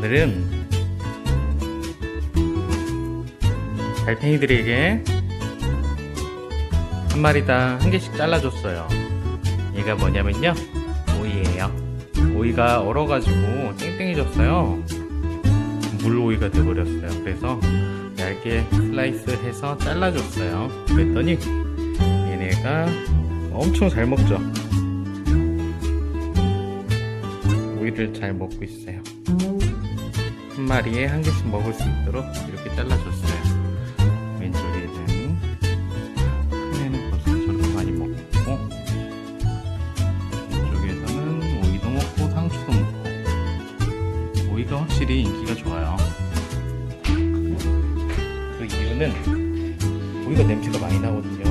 오늘은 달팽이들에게 한 마리당 한 개씩 잘라줬어요. 얘가 뭐냐면요. 오이예요. 오이가 얼어가지고 땡땡해졌어요. 물오이가 돼버렸어요. 그래서 얇게 슬라이스 해서 잘라줬어요. 그랬더니 얘네가 엄청 잘 먹죠. 오이를 잘 먹고 있어요. 한 마리에 한 개씩 먹을 수 있도록 이렇게 잘라줬어요. 왼쪽에는 큰 애는 벌써 저렇게 많이 먹고 왼쪽에서는 오이도 먹고 상추도 먹고 오이가 확실히 인기가 좋아요. 그 이유는 오이가 냄새가 많이 나거든요.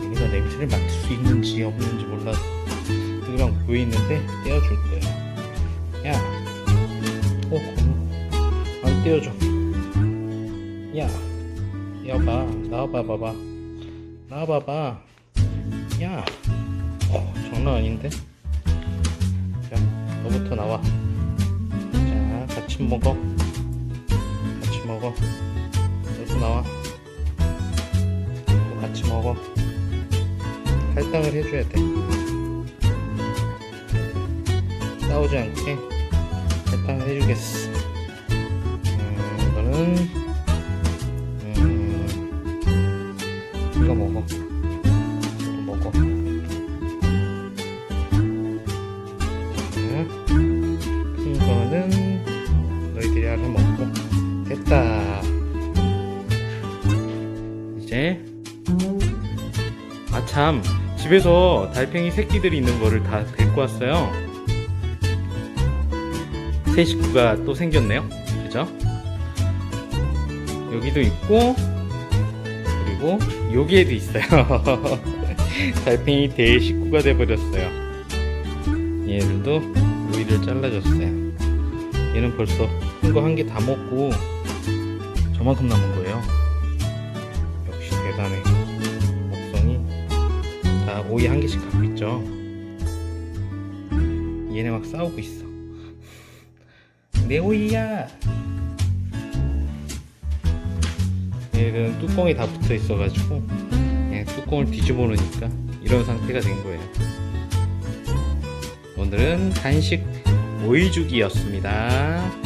얘네가 냄새를 맡을 수 있는지 없는지 몰라서 그냥 보이는데 떼어줄 거예요. 야, 어, 떼어줘. 야, 여봐, 나와봐, 봐봐. 나와봐봐. 야, 어, 장난 아닌데? 자, 너부터 나와. 자, 같이 먹어. 같이 먹어. 너도 나와. 또 같이 먹어. 할당을 해줘야 돼. 싸우지 않게 할당을 해주겠어. 이거 먹어. 먹어. 자, 큰 거는 너희들이 알아 먹고 됐다. 이제 아참 집에서 달팽이 새끼들이 있는 거를 다 데리고 왔어요. 새 식구가 또 생겼네요. 그죠? 여기도 있고 그리고 여기에도 있어요. 달팽이 대식구가 돼버렸어요. 얘들도 우이를 잘라줬어요. 얘는 벌써 큰 거 한 개 다 먹고 저만큼 남은 거예요. 역시 대단해. 먹성이 다 오이 한 개씩 갖고 있죠. 얘네 막 싸우고 있어. 내 오이야. 얘는 뚜껑이 다 붙어 있어가지고 그냥 뚜껑을 뒤집어 놓으니까 이런 상태가 된 거예요. 오늘은 간식 오이죽이었습니다.